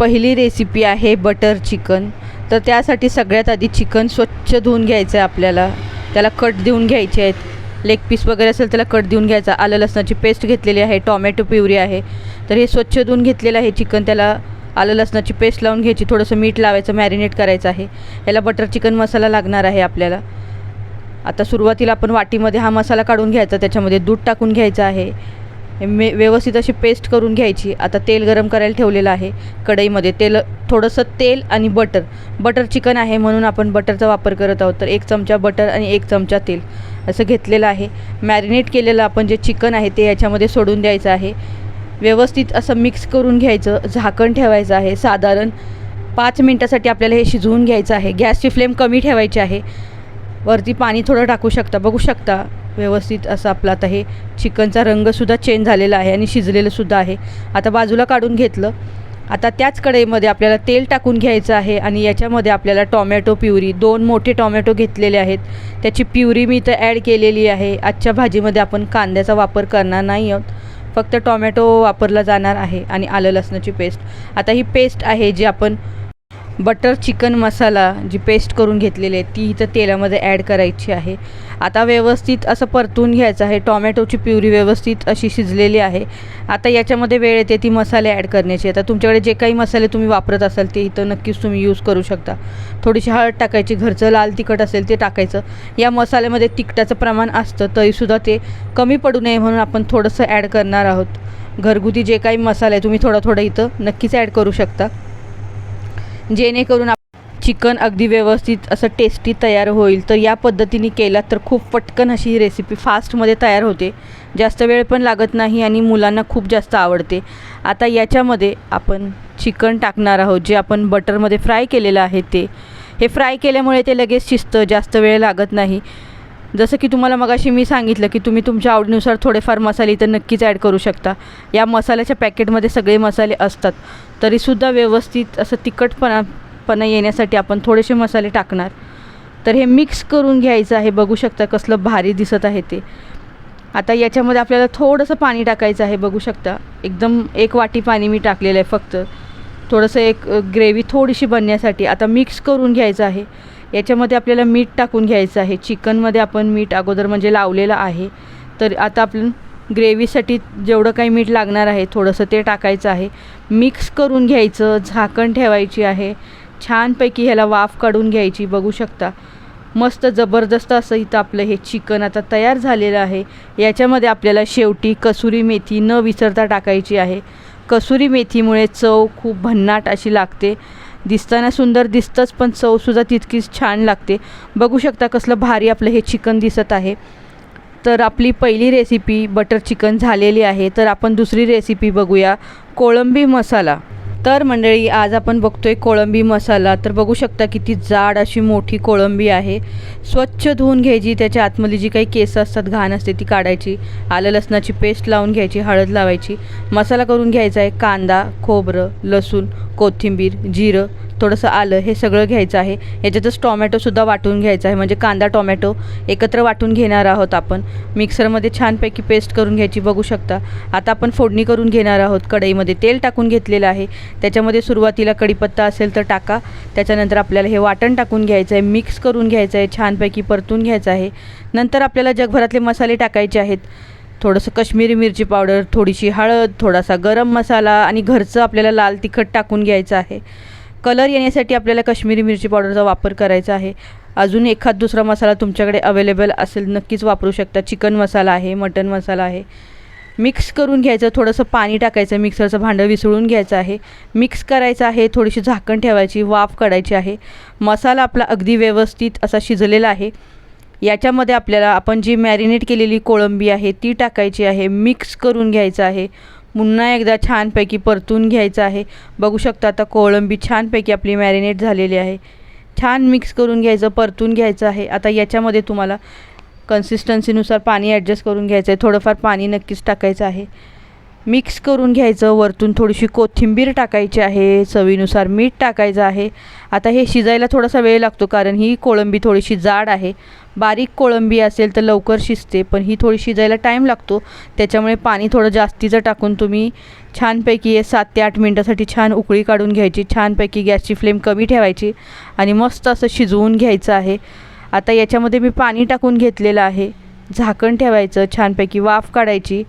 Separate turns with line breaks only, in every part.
पहिली रेसिपी आहे butter chicken तर त्यासाठी सगळ्यात आधी चिकन स्वच्छ धुवून घ्यायचं आहे आपल्याला. त्याला कट देऊन घ्यायचे आहेत. लेग पीस वगैरे असेल त्याला कट देऊन घ्यायचा. आलं लसणाची पेस्ट घेतलेली आहे. टॉमॅटो प्युरी आहे. तर हे स्वच्छ धुवून घेतलेलं आहे चिकन त्याला आलं लसणाची पेस्ट लावून घ्यायची. थोडंसं मीठ लावायचं मॅरिनेट करायचं आहे. याला बटर चिकन मसाला लागणार आहे आपल्याला. आता सुरुवातीला आपण वाटीमध्ये हा मसाला काढून घ्यायचा. त्याच्यामध्ये दूध टाकून घ्यायचं आहे. मे व्यवस्थित अशी पेस्ट करून घ्यायची. आता तेल गरम करायला ठेवलेलं आहे कढईमध्ये. तेल थोडंसं तेल आणि बटर बटर चिकन आहे म्हणून आपण बटरचा वापर करत आहोत. तर एक चमचा बटर आणि एक चमचा तेल असं घेतलेलं आहे. मॅरिनेट केलेलं आपण जे चिकन आहे ते याच्यामध्ये सोडून द्यायचं आहे. व्यवस्थित असं मिक्स करून घ्यायचं. झाकण ठेवायचं आहे. साधारण पाच मिनटासाठी आपल्याला हे शिजवून घ्यायचं आहे. गॅसची फ्लेम कमी ठेवायची आहे. वरती पाणी थोडं टाकू शकता. बघू शकता व्यवस्थित असं आपलं आता हे चिकनचा रंगसुद्धा चेंज झालेला आहे आणि शिजलेलंसुद्धा आहे. आता बाजूला काढून घेतलं. आता त्याच कढईमध्ये आपल्याला तेल टाकून घ्यायचं आहे आणि याच्यामध्ये आपल्याला टॉमॅटो प्युरी दोन मोठे टॉमॅटो घेतलेले आहेत. त्याची प्युरी मी इथं ॲड केलेली आहे. आजच्या भाजीमध्ये आपण कांद्याचा वापर करणार नाही आहोत. फक्त टॉमॅटो वापरला जाणार आहे आणि आलं लसणाची पेस्ट. आता ही पेस्ट आहे जी आपण बटर चिकन मसाला जी पेस्ट करून घेतलेली आहे ती इथं तेलामध्ये ॲड करायची आहे. आता व्यवस्थित असं परतून घ्यायचं आहे. टॉमॅटोची प्युरी व्यवस्थित अशी शिजलेली आहे. आता याच्यामध्ये वेळ येते ती मसाले ॲड करण्याची. आता तुमच्याकडे जे काही मसाले तुम्ही वापरत असाल ते इथं नक्कीच तुम्ही यूज करू शकता. थोडीशी हळद टाकायची. घरचं लाल तिखट असेल ते टाकायचं. या मसाल्यामध्ये तिखटाचं प्रमाण असतं तरीसुद्धा ते कमी पडू नये म्हणून आपण थोडंसं ॲड करणार आहोत. घरगुती जे काही मसाले आहे तुम्ही थोडा थोडा इथं नक्कीच ॲड करू शकता. जेणेकरून चिकन अगदी व्यवस्थित असं टेस्टी तयार होईल. तर या पद्धतीने केलात तर खूप पटकन अशी ही रेसिपी फास्टमध्ये तयार होते. जास्त वेळ पण लागत नाही आणि मुलांना खूप जास्त आवडते. आता याच्यामध्ये आपण चिकन टाकणार आहोत जे आपण बटरमध्ये फ्राय केलेलं आहे ते. हे फ्राय केल्यामुळे ते लगेच शिजतं जास्त वेळ लागत नाही. जसं की तुम्हाला मगाशी मी सांगितलं की तुम्ही तुमच्या आवडीनुसार थोडेफार मसाले इथं नक्कीच ॲड करू शकता. या मसाल्याच्या पॅकेटमध्ये सगळे मसाले असतात. तरीसुद्धा व्यवस्थित असं तिखटपणा पणा येण्यासाठी आपण थोडेसे मसाले टाकणार. तर हे मिक्स करून घ्यायचं आहे. बघू शकता कसलं भारी दिसत आहे ते. आता याच्यामध्ये आपल्याला थोडंसं पाणी टाकायचं आहे. बघू शकता. एकदम एक वाटी पाणी मी टाकलेलं आहे फक्त. थोडंसं एक ग्रेव्ही थोडीशी बनण्यासाठी. आता मिक्स करून घ्यायचं आहे. याच्यामध्ये आपल्याला मीठ टाकून घ्यायचं आहे. चिकनमध्ये आपण मीठ अगोदर म्हणजे लावलेलं आहे. तर आता आपण ग्रेव्हीसाठी जेवढं काही मीठ लागणार आहे थोडंसं ते टाकायचं आहे. मिक्स करून घ्यायचं झाकण ठेवायची आहे. छानपैकी ह्याला वाफ काढून घ्यायची बघू शकता. मस्त जबरदस्त असं इथं आपलं हे चिकन आता तयार झालेलं आहे. याच्यामध्ये आपल्याला शेवटी कसुरी मेथी न विसरता टाकायची आहे. कसुरी मेथीमुळे चव खूप भन्नाट अशी लागते. दिसताना सुंदर दिसतंच पण चवसुद्धा तितकीच छान लागते. बघू शकता कसलं भारी आपलं हे चिकन दिसत आहे. तर आपली पहिली रेसिपी बटर चिकन झालेली आहे. तर आपण दुसरी रेसिपी बघूया. कोळंबी मसाला. तर मंडळी आज आपण बघतोय कोळंबी मसाला. तर बघू शकता किती जाड अशी मोठी कोळंबी आहे. स्वच्छ धुवून घ्यायची त्याच्या आतमधली जी काही केस असतात घाण असते ती काढायची. आलं लसणाची पेस्ट लावून घ्यायची हळद लावायची. मसाला करून घ्यायचा आहे कांदा खोबरं लसूण कोथिंबीर जिरं. थोडंसं आलं हे सगळं घ्यायचं आहे. याच्यातच टॉमॅटोसुद्धा वाटून घ्यायचा आहे. म्हणजे कांदा टॉमॅटो एकत्र वाटून घेणार आहोत आपण. मिक्सरमध्ये छानपैकी पेस्ट करून घ्यायची बघू शकता. आता आपण फोडणी करून घेणार आहोत कढईमध्ये. तेल टाकून घेतलेलं आहे. त्याच्यामध्ये सुरुवातीला कढीपत्ता असेल तर टाका. त्याच्यानंतर आपल्याला हे वाटण टाकून घ्यायचं आहे. मिक्स करून घ्यायचं आहे. छानपैकी परतून घ्यायचं आहे. नंतर आपल्याला जगभरातले मसाले टाकायचे आहेत. थोडंसं कश्मीरी मिरची पावडर थोडीशी हळद थोडासा गरम मसाला आणि घरचं आपल्याला लाल तिखट टाकून घ्यायचं आहे. कलर येण्यासाठी आपल्याला कश्मीरी मिरची पावडरचा वापर करायचा आहे. अजून एखाद दुसरा मसाला तुमच्याकडे अवेलेबल असेल नक्कीच वापरू शकता. चिकन मसाला आहे मटन मसाला आहे. मिक्स करून घ्यायचं थोडंसं पाणी टाकायचं मिक्सरचं भांडं विसळून घ्यायचं आहे. मिक्स करायचं आहे थोडीशी झाकण ठेवायची वाफ काढायची आहे. मसाला आपला अगदी व्यवस्थित असा शिजलेला आहे. याच्यामध्ये आपल्याला आपण जी मॅरिनेट केलेली कोळंबी आहे ती टाकायची आहे. मिक्स करून घ्यायचं आहे. पुन्हा एकदा छानपैकी परतून घ्यायचं आहे. बघू शकता आता कोळंबी छानपैकी आपली मॅरिनेट झालेली आहे. छान मिक्स करून घ्यायचं परतून घ्यायचं आहे. आता याच्यामध्ये तुम्हाला कन्सिस्टन्सीनुसार पाणी ॲडजस्ट करून घ्यायचं आहे थोडंफार पाणी नक्कीच टाकायचं आहे. मिक्स करून घ्यायचं. वरतून थोडीशी कोथिंबीर टाकायची आहे. चवीनुसार मीठ टाकायचं आहे. आता हे शिजायला थोडासा वेळ लागतो कारण ही कोळंबी थोडीशी जाड आहे. बारीक कोळंबी असेल तर लवकर शिजते पण ही थोडी शिजायला टाईम लागतो. त्याच्यामुळे पाणी थोडं जास्तीचं टाकून तुम्ही छानपैकी हे सात ते आठ मिनटासाठी छान उकळी काढून घ्यायची. छानपैकी गॅसची फ्लेम कमी ठेवायची आणि मस्त असं शिजवून घ्यायचं आहे. आता याच्यामध्ये मी पाणी टाकून घेतलेलं आहे. झाकण ठेवायचं. छानपैकी वाफ काढायची.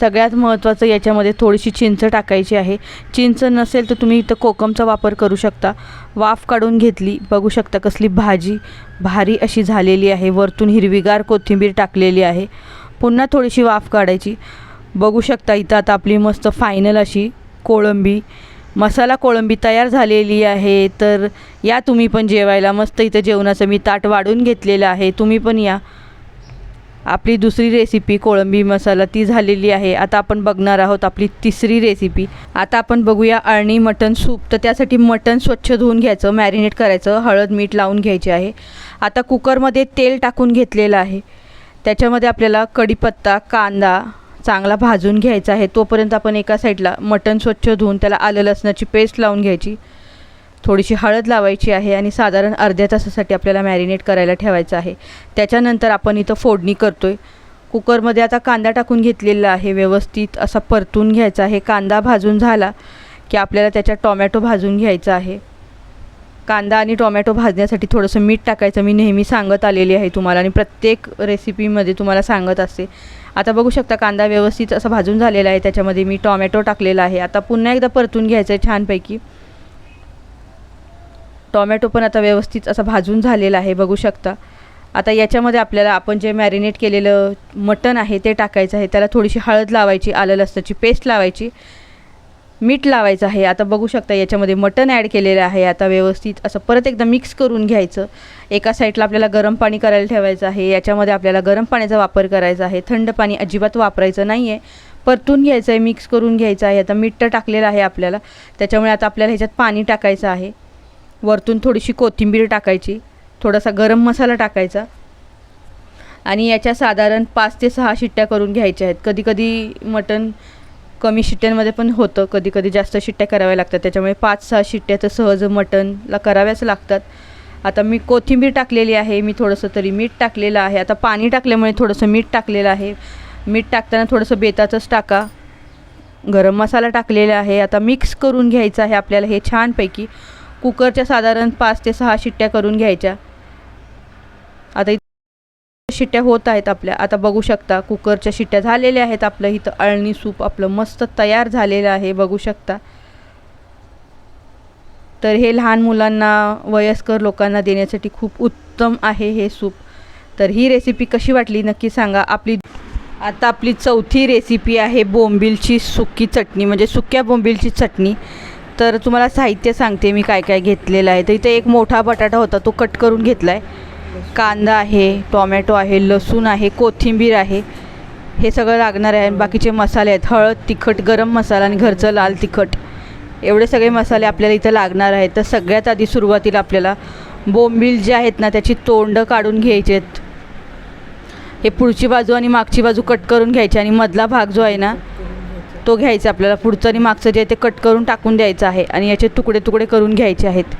सगळ्यात महत्त्वाचं याच्यामध्ये थोडीशी चिंच टाकायची आहे. चिंच नसेल तर तुम्ही इथं कोकमचा वापर करू शकता. वाफ काढून घेतली बघू शकता कसली भाजी भारी अशी झालेली आहे. वरतून हिरवीगार कोथिंबीर टाकलेली आहे. पुन्हा थोडीशी वाफ काढायची. बघू शकता इथं आता आपली मस्त फायनल अशी कोळंबी मसाला कोळंबी तयार झालेली आहे. तर या तुम्ही पण जेवायला. मस्त इथं जेवणाचं मी ताट वाढून घेतलेलं आहे. तुम्ही पण या. आपली दुसरी रेसिपी कोळंबी मसाला ती झालेली आहे. आता आपण बघणार आहोत आपली तिसरी रेसिपी आता आपण बघूया अळणी मटण सूप. तर त्यासाठी मटण स्वच्छ धुवून घ्यायचं मॅरिनेट करायचं हळद मीठ लावून घ्यायचे आहे. आता कुकरमध्ये तेल टाकून घेतलेलं आहे. त्याच्यामध्ये आपल्याला कढीपत्ता कांदा चांगला भाजून घ्यायचा आहे. तोपर्यंत आपण एका साईडला मटण स्वच्छ धुवून त्याला आलं लसणाची पेस्ट लावून घ्यायची. थोडीशी हळद लावायची आहे आणि साधारण अर्ध्या तासासाठी आपल्याला मॅरिनेट करायला ठेवायचं आहे. त्याच्यानंतर आपण इथं फोडणी करतो आहे कुकरमध्ये आता कांदा टाकून घेतलेला आहे. व्यवस्थित असा परतून घ्यायचा आहे. कांदा भाजून झाला की आपल्याला त्याच्यात टोमॅटो भाजून घ्यायचा आहे. कांदा आणि टोमॅटो भाजण्यासाठी थोडंसं मीठ टाकायचं. मी नेहमी सांगत आलेली आहे तुम्हाला आणि प्रत्येक रेसिपीमध्ये तुम्हाला सांगत असते. आता बघू शकता कांदा व्यवस्थित असा भाजून झालेला आहे. त्याच्यामध्ये मी टोमॅटो टाकलेला आहे. आता पुन्हा एकदा परतून घ्यायचं आहे छानपैकी. टॉमॅटो पण आता व्यवस्थित असा भाजून झालेला आहे बघू शकता. आता याच्यामध्ये आपल्याला आपण जे मॅरिनेट केलेलं मटण आहे ते टाकायचं आहे. त्याला थोडीशी हळद लावायची आलं लसणाची पेस्ट लावायची मीठ लावायचं आहे. आता बघू शकता याच्यामध्ये मटण ॲड केलेलं आहे. आता व्यवस्थित असं परत एकदा मिक्स करून घ्यायचं. एका साईडला आपल्याला गरम पाणी करायला ठेवायचं आहे. याच्यामध्ये आपल्याला गरम पाण्याचा वापर करायचा आहे. थंड पाणी अजिबात वापरायचं नाही आहे परतून घ्यायचं आहे मिक्स करून घ्यायचं आहे. आता मीठ तर टाकलेलं आहे आपल्याला. त्याच्यामुळे आता आपल्याला ह्याच्यात पाणी टाकायचं आहे. वरतून थोडीशी कोथिंबीर टाकायची थोडासा गरम मसाला टाकायचा. आणि याच्या साधारण पाच ते सहा शिट्ट्या करून घ्यायच्या आहेत. कधीकधी मटण कमी शिट्ट्यांमध्ये पण होतं. कधी कधी जास्त शिट्ट्या कराव्या लागतात. त्याच्यामुळे पाच सहा शिट्ट्या तर सहज मटणला कराव्याच लागतात. आता मी कोथिंबीर टाकलेली आहे. मी थोडंसं तरी मीठ टाकलेलं आहे. आता पाणी टाकल्यामुळे थोडंसं मीठ टाकलेलं आहे. मीठ टाकताना थोडंसं बेताचंच टाका. गरम मसाला टाकलेला आहे. आता मिक्स करून घ्यायचं आहे आपल्याला हे छानपैकी. कुकरच्या साधारण पाच ते सहा शिट्ट्या करून घ्यायच्या. आता इथं शिट्ट्या होत आहेत आपल्या. आता बघू शकता कुकरच्या शिट्ट्या झालेल्या आहेत आपलं इथं अळणी सूप आपलं मस्त तयार झालेलं आहे बघू शकता. तर हे लहान मुलांना वयस्कर लोकांना देण्यासाठी खूप उत्तम आहे हे सूप. तर ही रेसिपी कशी वाटली नक्की सांगा. आपली आता आपली चौथी रेसिपी आहे बोंबिलची सुकी चटणी म्हणजे सुक्या बोंबिलची चटणी. तर तुम्हाला साहित्य सांगते मी काय काय घेतलेलं आहे. तर इथे एक मोठा बटाटा होता तो कट करून घेतला आहे कांदा आहे टॉमॅटो आहे लसूण आहे कोथिंबीर आहे. हे सगळं लागणार आहे आणि बाकीचे मसाले आहेत. हळद तिखट गरम मसाला आणि घरचं लाल तिखट. एवढे सगळे मसाले आपल्याला इथं लागणार आहेत. तर सगळ्यात आधी सुरुवातीला आपल्याला बोंबील जे आहेत ना त्याची तोंड काढून घ्यायचे आहेत. हे पुढची बाजू आणि मागची बाजू कट करून घ्यायची आणि मधला भाग जो आहे ना तो घ्यायचा आपल्याला. पुढचं आणि मागचं जे आहे ते कट करून टाकून द्यायचं आहे आणि याचे तुकडे तुकडे करून घ्यायचे आहेत.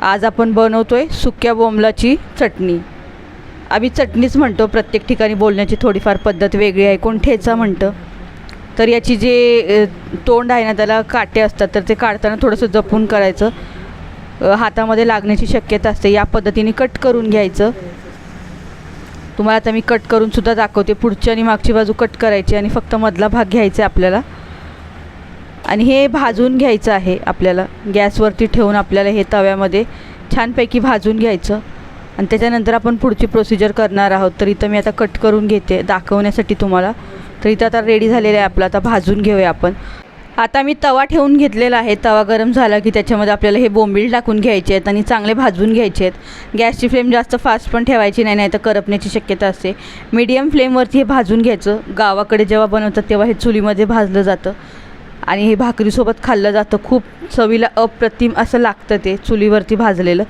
आज आपण बनवतो आहे सुक्या बोंबलाची चटणी. आम्ही चटणीच म्हणतो प्रत्येक ठिकाणी बोलण्याची थोडीफार पद्धत वेगळी आहे. कोण ठेचा म्हणतं. तर याची जे तोंड आहे ना त्याला काटे असतात तर ते काढताना थोडंसं जपून करायचं. हातामध्ये लागण्याची शक्यता असते. या पद्धतीने कट करून घ्यायचं. तुम्हाला आता मी कट करून सुद्धा दाखवते. पुढची आणि मागची बाजू कट करायची आणि फक्त मधला भाग घ्यायचा आहे आपल्याला. आणि हे भाजून घ्यायचं आहे आपल्याला. गॅसवरती ठेवून आपल्याला हे तव्यामध्ये छानपैकी भाजून घ्यायचं. आणि त्याच्यानंतर आपण पुढची प्रोसिजर करणार आहोत. तर इथं मी आता कट करून घेते. दाखवण्यासाठी तुम्हाला. तर इथं आता रेडी झालेलं आहे आपलं. आता भाजून घेऊया आपण. आता मी तवा ठेवून घेतलेला आहे. तवा गरम झाला की त्याच्यामध्ये आपल्याला हे बोंबील टाकून घ्यायचे आहेत आणि चांगले भाजून घ्यायचे आहेत. गॅसची फ्लेम जास्त फास्ट पण ठेवायची नाही नाही तर करपण्याची शक्यता असते. मीडियम फ्लेमवरती हे भाजून घ्यायचं. गावाकडे जेव्हा बनवतात तेव्हा हे चुलीमध्ये भाजलं जातं. आणि हे भाकरीसोबत खाल्लं जातं. खूप चवीला अप्रतिम असं लागतं ते चुलीवरती भाजलेलं.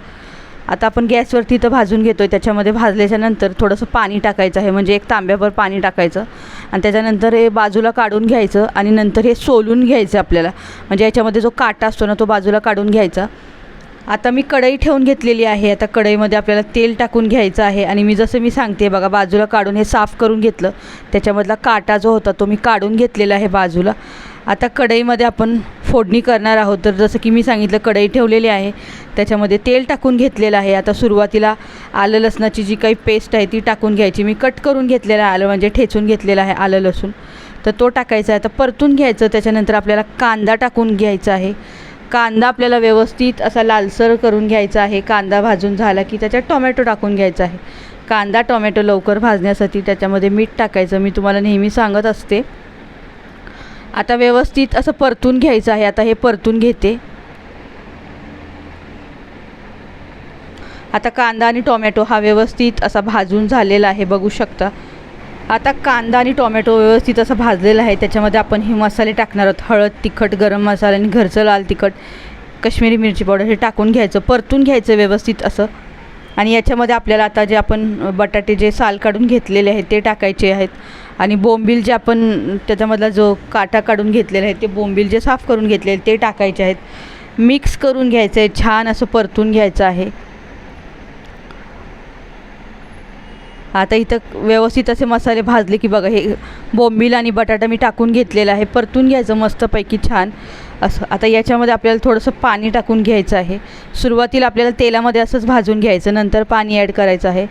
आता आपण गॅसवरती तर भाजून घेतो आहे त्याच्यामध्ये भाजल्याच्या नंतर थोडंसं पाणी टाकायचं आहे म्हणजे एक तांब्याभर पाणी टाकायचं. आणि त्याच्यानंतर हे बाजूला काढून घ्यायचं आणि नंतर हे सोलून घ्यायचं आपल्याला. म्हणजे याच्यामध्ये जो काटा असतो ना तो बाजूला काढून घ्यायचा. आता मी कढई ठेवून घेतलेली आहे. आता कढईमध्ये आपल्याला तेल टाकून घ्यायचं आहे आणि मी जसं मी सांगते बघा बाजूला काढून हे साफ करून घेतलं. त्याच्यामधला काटा जो होता तो मी काढून घेतलेला आहे बाजूला. आता कढईमध्ये आपण फोडणी करणार आहोत. तर जसं की मी सांगितलं कढई ठेवलेली आहे. त्याच्यामध्ये तेल टाकून घेतलेलं आहे. आता सुरुवातीला आलं लसणाची जी काही पेस्ट आहे ती टाकून घ्यायची. मी कट करून घेतलेलं आहे आलं म्हणजे ठेचून घेतलेलं आहे आलं लसूण. तर तो टाकायचा आहे. आता परतून घ्यायचं. त्याच्यानंतर आपल्याला कांदा टाकून घ्यायचा आहे. कांदा आपल्याला व्यवस्थित असा लालसर करून घ्यायचा आहे. कांदा भाजून झाला की त्याच्यात टोमॅटो टाकून घ्यायचा आहे. कांदा टोमॅटो लवकर भाजण्यासाठी त्याच्यामध्ये मीठ टाकायचं. मी तुम्हाला नेहमी सांगत असते. आता व्यवस्थित असं परतून घ्यायचं आहे. आता हे परतून घेते. आता कांदा आणि टोमॅटो हा व्यवस्थित असा भाजून झालेला आहे. बघू शकता. आता कांदा आणि टोमॅटो व्यवस्थित असं भाजलेला आहे. त्याच्यामध्ये आपण हे मसाले टाकणार आहोत. हळद तिखट गरम मसाला आणि घरचं लाल तिखट कश्मीरी मिरची पावडर हे टाकून घ्यायचं परतून घ्यायचं व्यवस्थित असं. आणि याच्यामध्ये आपल्याला आता जे आपण बटाटे जे साल काढून घेतलेले आहेत ते टाकायचे आहेत. आणि बोंबील जे आपण त्याच्यामधला जो काटा काढून घेतलेला आहे ते बोंबील जे साफ करून घेतलेले ते टाकायचे आहेत. मिक्स करून घ्यायचं आहे छान असं परतून घ्यायचं आहे. आता इथं व्यवस्थित असे मसाले भाजले की बघा हे बोंबील आणि बटाटा मी टाकून घेतलेला आहे. परतून घ्यायचं मस्तपैकी छान. असं आता याच्यामध्ये आपल्याला थोडंसं पाणी टाकून घ्यायचं आहे. सुरुवातीला आपल्याला तेलामध्ये असंच भाजून घ्यायचं नंतर पाणी ॲड करायचं आहे.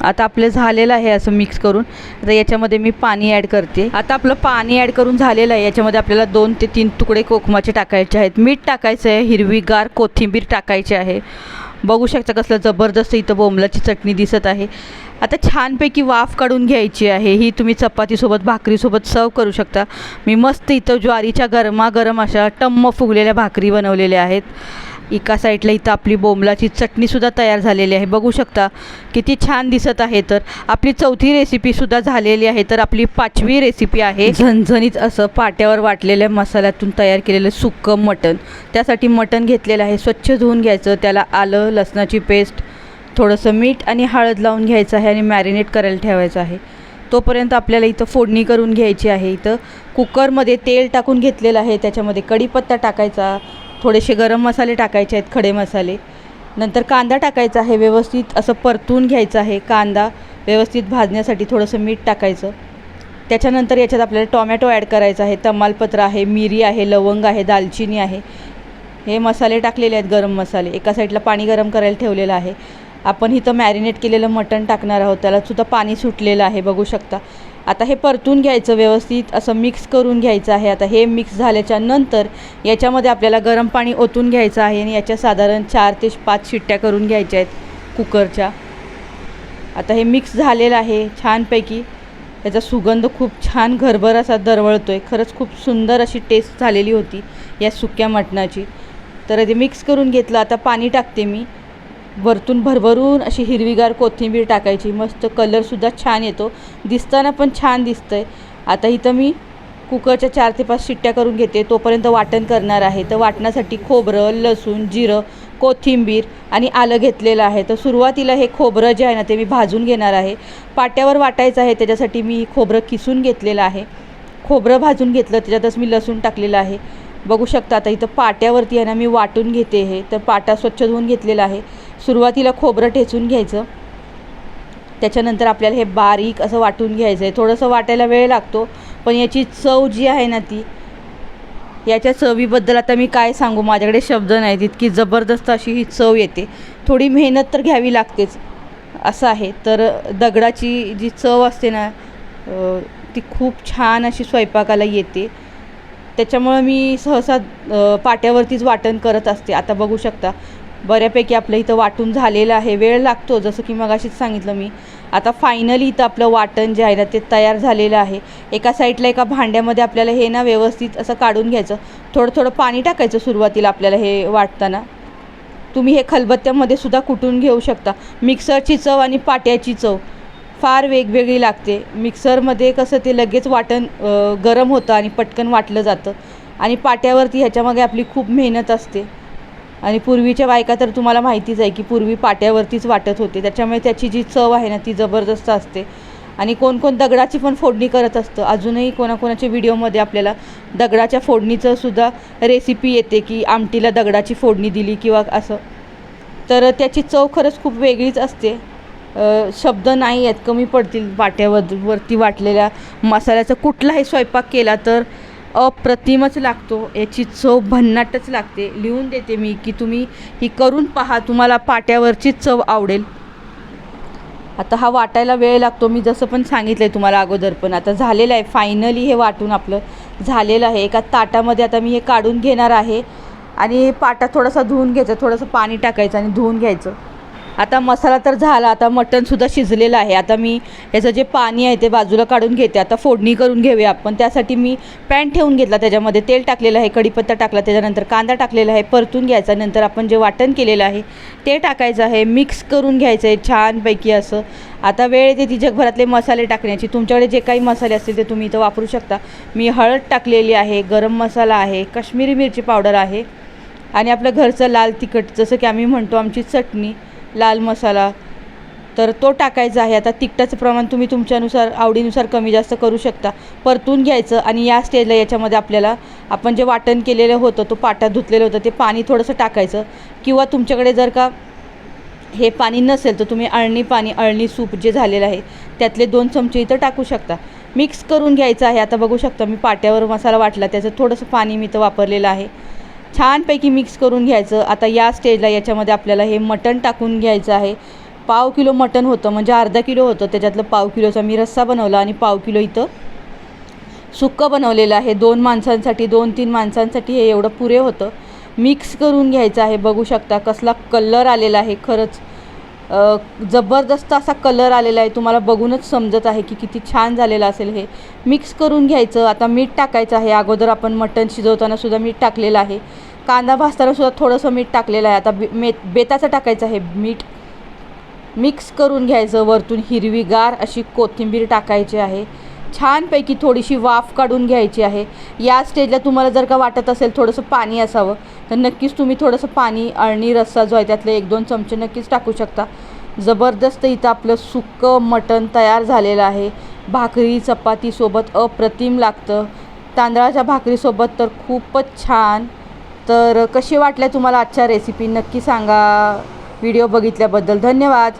आता आपलं झालेलं आहे असं मिक्स करून. आता याच्यामध्ये मी पाणी ॲड करते. आता आपलं पाणी ॲड करून झालेलं आहे. याच्यामध्ये आपल्याला दोन ते तीन तुकडे कोकमाचे टाकायचे आहेत. मीठ टाकायचं आहे हिरवीगार कोथिंबीर टाकायची आहे. बघू शकता कसलं जबरदस्त इथं बोंबलाची चटणी दिसत आहे. आता छानपैकी वाफ काढून घ्यायची आहे. ही तुम्ही चपातीसोबत भाकरीसोबत सर्व करू शकता. मी मस्त इथं ज्वारीच्या गरमागरम अशा टम्म फुगलेल्या भाकरी बनवलेल्या आहेत. एका साईडला इथं आपली बोंबलाची चटणीसुद्धा तयार झालेली आहे. बघू शकता किती छान दिसत आहे. तर आपली चौथी रेसिपीसुद्धा झालेली आहे. तर आपली पाचवी रेसिपी आहे. झणझणीत असं पाट्यावर वाटलेल्या मसाल्यातून तयार केलेलं सुक्कं मटण. त्यासाठी मटण घेतलेलं आहे. स्वच्छ धुवून घ्यायचं. त्याला आलं लसणाची पेस्ट थोडंसं मीठ आणि हळद लावून घ्यायचं आहे आणि मॅरिनेट करायला ठेवायचं आहे. तोपर्यंत आपल्याला इथं फोडणी करून घ्यायची आहे. इथं कुकरमध्ये तेल टाकून घेतलेलं आहे. त्याच्यामध्ये कढीपत्ता टाकायचा थोडेसे गरम मसाले टाकायचे आहेत खडे मसाले. नंतर कांदा टाकायचा आहे व्यवस्थित असं परतून घ्यायचं आहे कांदा. व्यवस्थित भाजण्यासाठी थोडंसं मीठ टाकायचं. त्याच्यानंतर याच्यात आपल्याला टॉमॅटो ॲड करायचा आहे. तमालपत्र आहे मिरी आहे लवंग आहे दालचिनी आहे. हे मसाले टाकलेले आहेत गरम मसाले. एका साईडला पाणी गरम करायला ठेवलेलं आहे. आपण इथं मॅरिनेट केलेलं मटण टाकणार आहोत. त्यालासुद्धा पाणी सुटलेलं आहे बघू शकता. आता हे परतून घ्यायचं व्यवस्थित असं मिक्स करून घ्यायचं आहे. आता हे मिक्स झाल्याच्यानंतर याच्यामध्ये आपल्याला गरम पाणी ओतून घ्यायचं आहे आणि याच्या साधारण चार ते पाच शिट्ट्या करून घ्यायच्या आहेत कुकरच्या. आता हे मिक्स झालेलं आहे छानपैकी. त्याचा सुगंध खूप छान घरभर असा दरवळतो आहे खरंच खूप सुंदर अशी टेस्ट झालेली होती या सुक्या मटणाची. तर ते मिक्स करून घेतलं. आता पाणी टाकते मी. वरतून भरभरून अशी हिरवीगार कोथिंबीर टाकायची. मस्त कलरसुद्धा छान येतो. दिसताना पण छान दिसतं आहे आता इथं मी कुकरच्या चार ते पाच शिट्ट्या करून घेते. तोपर्यंत वाटण करणार आहे. तर वाटण्यासाठी खोबरं लसूण जिरं कोथिंबीर आणि आलं घेतलेलं आहे. तर सुरुवातीला हे खोबरं जे आहे ना ते मी भाजून घेणार आहे. पाट्यावर वाटायचं आहे त्याच्यासाठी मी खोबरं किसून घेतलेलं आहे. खोबरं भाजून घेतलं त्याच्यातच मी लसूण टाकलेलं आहे. बघू शकता आता इथं पाट्यावरती आहे ना मी वाटून घेते हे. तर पाटा स्वच्छ धुवून घेतलेला आहे. सुरुवातीला खोबरं ठेचून घ्यायचं. त्याच्यानंतर आपल्याला हे बारीक असं वाटून घ्यायचं आहे थोडंसं वाटायला वेळ लागतो पण याची चव जी आहे ना ती याच्या चवीबद्दल आता मी काय सांगू? माझ्याकडे शब्द नाहीत. इतकी जबरदस्त अशी ही चव येते. थोडी मेहनत तर घ्यावी लागतेच. असं आहे. तर दगडाची जी चव असते ना ती खूप छान अशी स्वयंपाकाला येते. त्याच्यामुळं मी सहसा पाट्यावरतीच वाटण करत असते. आता बघू शकता बऱ्यापैकी आपलं इथं वाटून झालेलं आहे. वेळ लागतो जसं की मगाशीच सांगितलं मी. आता फायनली इथं आपलं वाटण जे आहे ना ते तयार झालेलं आहे. एका साईडला एका भांड्यामध्ये आपल्याला हे ना व्यवस्थित असं काढून घ्यायचं. थोडं थोडं पाणी टाकायचं सुरुवातीला आपल्याला हे वाटताना. तुम्ही हे खलबत्त्यामध्ये सुद्धा कुटून घेऊ शकता. मिक्सरची चव आणि पाट्याची चव फार वेगवेगळी लागते. मिक्सरमध्ये कसं ते लगेच वाटण गरम होतं आणि पटकन वाटलं जातं. आणि पाट्यावरती ह्याच्यामागे आपली खूप मेहनत असते. आणि पूर्वीच्या बायका तर तुम्हाला माहितीच आहे की पूर्वी पाट्यावरतीच वाटत होते. त्याच्यामुळे त्याची जी चव आहे ना ती जबरदस्त असते. आणि कोण कोण दगडाची पण फोडणी करत असतं. अजूनही कोणाकोणाच्या व्हिडिओमध्ये आपल्याला दगडाच्या फोडणीचं सुद्धा रेसिपी येते की आमटीला दगडाची फोडणी दिली किंवा असं. तर त्याची चव खरंच खूप वेगळीच असते. शब्द नाही आहेत कमी पडतील. वाट्यावर वरती वाटलेल्या मसाल्याचा कुठलाही स्वयंपाक केला तर अप्रतिमच लागतो. याची चव भन्नाटच लागते. लिहून देते मी की तुम्ही ही करून पहा. तुम्हाला पाट्यावरची चव आवडेल. आता हा वाटायला वेळ लागतो. मी जसं पण सांगितलं आहे तुम्हाला अगोदर पण. आता झालेलं आहे. फायनली हे वाटून आपलं झालेलं आहे. एका ताटामध्ये आता मी हे काढून घेणार आहे. आणि पाटा थोडासा धुवून घ्यायचा. थोडंसं पाणी टाकायचं आणि धुवून घ्यायचं. आता मसाला तर झाला आता मटणसुद्धा शिजलेलं आहे. आता मी याचं जे पाणी आहे ते बाजूला काढून घेते. आता फोडणी करून घेऊया आपण. त्यासाठी मी पॅन ठेवून घेतला त्याच्यामध्ये. तेल टाकलेलं आहे कढीपत्ता टाकला त्याच्यानंतर कांदा टाकलेला आहे परतून घ्यायचा. नंतर आपण जे वाटण केलेलं आहे ते टाकायचं आहे. मिक्स करून घ्यायचं आहे छानपैकी असं. आता वेळ येते ती जगभरातले मसाले टाकण्याची. तुमच्याकडे जे काही मसाले असतील ते तुम्ही इथं वापरू शकता. मी हळद टाकलेली आहे गरम मसाला आहे काश्मीरी मिरची पावडर आहे आणि आपलं घरचं लाल तिखट जसं की आम्ही म्हणतो आमची चटणी. लाल मसाला तर तो टाकायचा आहे. आता तिखटाचं प्रमाण तुम्ही तुमच्यानुसार आवडीनुसार कमी जास्त करू शकता. परतून घ्यायचं आणि या स्टेजला याच्यामध्ये आपल्याला आपण जे वाटण केलेलं होतं तो पाटा धुतलेलं होतं ते पाणी थोडंसं टाकायचं. किंवा तुमच्याकडे जर का हे पाणी नसेल तर तुम्ही अळणी पाणी अळणी सूप जे झालेलं आहे त्यातले दोन चमचे इथं टाकू शकता. मिक्स करून घ्यायचं आहे. आता बघू शकता मी पाट्यावर मसाला वाटला त्याचं थोडंसं पाणी मी इथं वापरलेलं आहे. छानपैकी मिक्स करून घ्यायचं. आता या स्टेजला याच्यामध्ये आपल्याला हे मटण टाकून घ्यायचं आहे. पाव किलो मटण होतं म्हणजे अर्धा किलो होतं. त्याच्यातलं पाव किलोचा मी रस्सा बनवला आणि पाव किलो इथं सुक्कं बनवलेलं आहे. दोन माणसांसाठी दोन तीन माणसांसाठी हे एवढं पुरे होतं. मिक्स करून घ्यायचं आहे. बघू शकता कसला कलर आलेला आहे. खरंच जबरदस्त असा कलर आलेला आहे. तुम्हाला बघूनच समजत आहे की किती छान झालेलं असेल हे. मिक्स करून घ्यायचं. आता मीठ टाकायचं आहे. अगोदर आपण मटण शिजवताना सुद्धा मीठ टाकलेलं आहे. कांदा भाजताना सुद्धा थोडंसं मीठ टाकलेलं आहे. आता बे मे बेताचं टाकायचं आहे मीठ. मिक्स करून घ्यायचं. वरतून हिरवीगार अशी कोथिंबीर टाकायची आहे. छानपैकी थोडीशी वाफ काढून घ्यायची आहे. या स्टेजला तुम्हाला जर का वाटत असेल थोडंसं पाणी असावं तर नक्कीच तुम्ही थोडंसं पाणी अळणी रस्सा जो आहे त्यातले एक दोन चमचे नक्कीच टाकू शकता. जबरदस्त इथं आपलं सुकं मटण तयार झालेलं आहे. भाकरी चपातीसोबत अप्रतिम लागतं. तांदळाच्या भाकरीसोबत तर खूपच छान. तर कशी वाटल्या तुम्हाला आजच्या रेसिपी नक्की सांगा. व्हिडिओ बघितल्याबद्दल धन्यवाद.